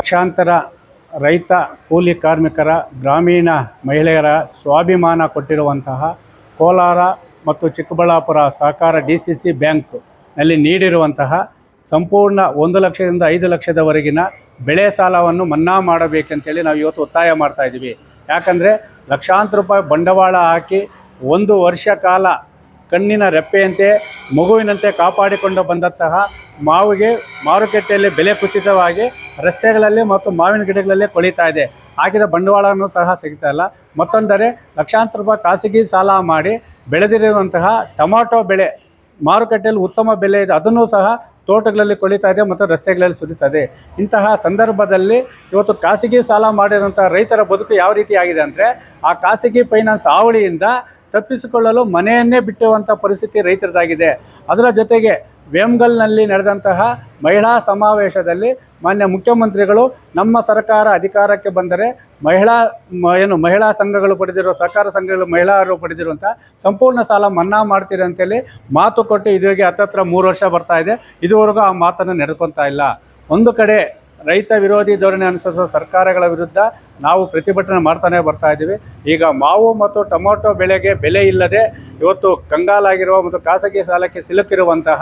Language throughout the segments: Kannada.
ಲಕ್ಷಾಂತರ ರೈತ ಕೂಲಿ ಕಾರ್ಮಿಕರ, ಗ್ರಾಮೀಣ ಮಹಿಳೆಯರ ಸ್ವಾಭಿಮಾನ ಕೊಟ್ಟಿರುವಂತಹ ಕೋಲಾರ ಮತ್ತು ಚಿಕ್ಕಬಳ್ಳಾಪುರ ಸಹಕಾರ ಡಿ ಸಿ ಸಿ ಬ್ಯಾಂಕ್ನಲ್ಲಿ ನೀಡಿರುವಂತಹ ಸಂಪೂರ್ಣ ಒಂದು ಲಕ್ಷದಿಂದ ಐದು ಲಕ್ಷದವರೆಗಿನ ಬೆಳೆ ಸಾಲವನ್ನು ಮನ್ನಾ ಮಾಡಬೇಕಂತೇಳಿ ನಾವು ಇವತ್ತು ಒತ್ತಾಯ ಮಾಡ್ತಾ ಇದ್ದೀವಿ. ಯಾಕಂದರೆ ಲಕ್ಷಾಂತರ ರೂಪಾಯಿ ಬಂಡವಾಳ ಹಾಕಿ ಒಂದು ವರ್ಷ ಕಾಲ ಕಣ್ಣಿನ ರೆಪ್ಪೆಯಂತೆ ಮಗುವಿನಂತೆ ಕಾಪಾಡಿಕೊಂಡು ಬಂದಂತಹ ಮಾವಿಗೆ ಮಾರುಕಟ್ಟೆಯಲ್ಲಿ ಬೆಲೆ ಕುಸಿತವಾಗಿ ರಸ್ತೆಗಳಲ್ಲಿ ಮತ್ತು ಮಾವಿನ ಗಿಡಗಳಲ್ಲಿ ಕೊಳಿತಾ ಇದೆ. ಹಾಕಿದ ಬಂಡವಾಳನೂ ಸಹ ಸಿಗ್ತಾ ಇಲ್ಲ. ಮತ್ತೊಂದರೆ ಲಕ್ಷಾಂತರ ರೂಪಾಯಿ ಖಾಸಗಿ ಸಾಲ ಮಾಡಿ ಬೆಳೆದಿರುವಂತಹ ಟೊಮಾಟೊ ಬೆಳೆ ಮಾರುಕಟ್ಟೆಯಲ್ಲಿ ಉತ್ತಮ ಬೆಲೆ ಇದೆ. ಅದನ್ನು ಸಹ ತೋಟಗಳಲ್ಲಿ ಕೊಳಿತಾ ಇದೆ ಮತ್ತು ರಸ್ತೆಗಳಲ್ಲಿ ಸುರಿತದೆ ಇಂತಹ ಸಂದರ್ಭದಲ್ಲಿ ಇವತ್ತು ಖಾಸಗಿ ಸಾಲ ಮಾಡಿರುವಂಥ ರೈತರ ಬದುಕು ಯಾವ ರೀತಿ ಆಗಿದೆ ಅಂದರೆ ಆ ಖಾಸಗಿ ಫೈನಾನ್ಸ್ ಹಾವಳಿಯಿಂದ ತಪ್ಪಿಸಿಕೊಳ್ಳಲು ಮನೆಯನ್ನೇ ಬಿಟ್ಟಿರುವಂಥ ಪರಿಸ್ಥಿತಿ ರೈತರದಾಗಿದೆ. ಅದರ ಜೊತೆಗೆ ವೇಮ್ಗಲ್ನಲ್ಲಿ ನಡೆದಂತಹ ಮಹಿಳಾ ಸಮಾವೇಶದಲ್ಲಿ ಮಾನ್ಯ ಮುಖ್ಯಮಂತ್ರಿಗಳು ನಮ್ಮ ಸರ್ಕಾರ ಅಧಿಕಾರಕ್ಕೆ ಬಂದರೆ ಮಹಿಳಾ ಏನು ಮಹಿಳಾ ಸಂಘಗಳು ಪಡೆದಿರೋ ಸರ್ಕಾರ ಸಂಘಗಳು ಮಹಿಳೆಯರು ಪಡೆದಿರುವಂಥ ಸಂಪೂರ್ಣ ಸಾಲ ಮನ್ನಾ ಮಾಡ್ತೀರಿ ಅಂತೇಳಿ ಮಾತು ಕೊಟ್ಟು ಇದುವರೆಗೆ ಹತ್ತತ್ರ ಮೂರು ವರ್ಷ ಬರ್ತಾ ಇದೆ. ಇದುವರೆಗೂ ಆ ಮಾತನ್ನು ನಡ್ಕೊತಾ ಇಲ್ಲ. ಒಂದು ಕಡೆ ರೈತ ವಿರೋಧಿ ಧೋರಣೆ ಅನುಸರಿಸುವ ಸರ್ಕಾರಗಳ ವಿರುದ್ಧ ನಾವು ಪ್ರತಿಭಟನೆ ಮಾಡ್ತಾನೆ ಬರ್ತಾ ಇದ್ದೀವಿ. ಈಗ ಮಾವು ಮತ್ತು ಟೊಮೊಟೊ ಬೆಳೆಗೆ ಬೆಲೆ ಇಲ್ಲದೆ ಇವತ್ತು ಕಂಗಾಲಾಗಿರುವ ಮತ್ತು ಖಾಸಗಿ ಸಾಲಕ್ಕೆ ಸಿಲುಕಿರುವಂತಹ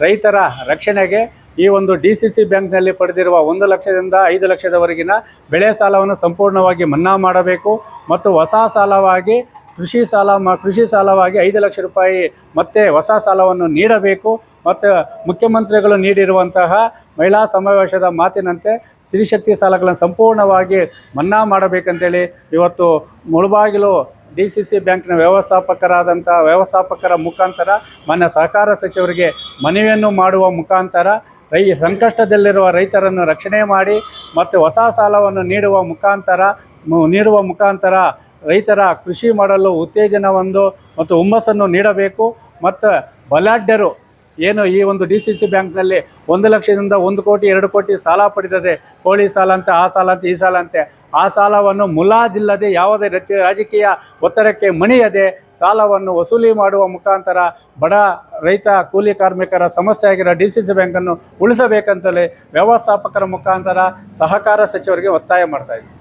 ರೈತರ ರಕ್ಷಣೆಗೆ ಈ ಒಂದು ಡಿ ಸಿ ಸಿ ಬ್ಯಾಂಕ್ನಲ್ಲಿ ಪಡೆದಿರುವ ಒಂದು ಲಕ್ಷದಿಂದ ಐದು ಲಕ್ಷದವರೆಗಿನ ಬೆಳೆ ಸಾಲವನ್ನು ಸಂಪೂರ್ಣವಾಗಿ ಮನ್ನಾ ಮಾಡಬೇಕು ಮತ್ತು ಹೊಸ ಸಾಲವಾಗಿ ಕೃಷಿ ಸಾಲ ಮ, ಕೃಷಿ ಸಾಲವಾಗಿ ಐದು ಲಕ್ಷ ರೂಪಾಯಿ ಮತ್ತೆ ಹೊಸ ಸಾಲವನ್ನು ನೀಡಬೇಕು ಮತ್ತು ಮುಖ್ಯಮಂತ್ರಿಗಳು ನೀಡಿರುವಂತಹ ಮಹಿಳಾ ಸಮಾವೇಶದ ಮಾತಿನಂತೆ ಸ್ತ್ರೀಶಕ್ತಿ ಸಾಲಗಳನ್ನು ಸಂಪೂರ್ಣವಾಗಿ ಮನ್ನಾ ಮಾಡಬೇಕಂತೇಳಿ ಇವತ್ತು ಮುಳುಬಾಗಿಲು ಡಿ ಸಿ ಸಿ ಬ್ಯಾಂಕ್ನ ವ್ಯವಸ್ಥಾಪಕರಾದಂಥ ವ್ಯವಸ್ಥಾಪಕರ ಮುಖಾಂತರ ಮಾನ್ಯ ಸಹಕಾರ ಸಚಿವರಿಗೆ ಮನವಿಯನ್ನು ಮಾಡುವ ಮುಖಾಂತರ ರೈ ಸಂಕಷ್ಟದಲ್ಲಿರುವ ರೈತರನ್ನು ರಕ್ಷಣೆ ಮಾಡಿ ಮತ್ತು ಹೊಸ ಸಾಲವನ್ನು ನೀಡುವ ಮುಖಾಂತರ ನೀಡುವ ಮುಖಾಂತರ ರೈತರ ಕೃಷಿ ಮಾಡಲು ಉತ್ತೇಜನವೊಂದು ಮತ್ತು ಹುಮ್ಮಸ್ಸನ್ನು ನೀಡಬೇಕು ಮತ್ತು ಬಲಾಢ್ಯರು ಏನು ಈ ಒಂದು ಡಿ ಸಿ ಸಿ ಬ್ಯಾಂಕ್ನಲ್ಲಿ ಒಂದು ಲಕ್ಷದಿಂದ ಒಂದು ಕೋಟಿ, ಎರಡು ಕೋಟಿ ಸಾಲ ಪಡೆದಿದೆ ಕೋಳಿ ಸಾಲ ಅಂತೆ, ಆ ಸಾಲ ಅಂತೆ, ಈ ಸಾಲ ಅಂತೆ, ಆ ಸಾಲವನ್ನು ಮುಲಾಜಿಲ್ಲದೆ ಯಾವುದೇ ರಾಜಕೀಯ ಒತ್ತಡಕ್ಕೆ ಮಣಿಯದೆ ಸಾಲವನ್ನು ವಸೂಲಿ ಮಾಡುವ ಮುಖಾಂತರ ಬಡ ರೈತ, ಕೂಲಿ ಕಾರ್ಮಿಕರ ಸಮಸ್ಯೆ ಆಗಿರೋ ಡಿ ಸಿ ಸಿ ಬ್ಯಾಂಕನ್ನು ಉಳಿಸಬೇಕಂತಲೇ ವ್ಯವಸ್ಥಾಪಕರ ಮುಖಾಂತರ ಸಹಕಾರ ಸಚಿವರಿಗೆ ಒತ್ತಾಯ ಮಾಡ್ತಾ ಇದ್ದೀವಿ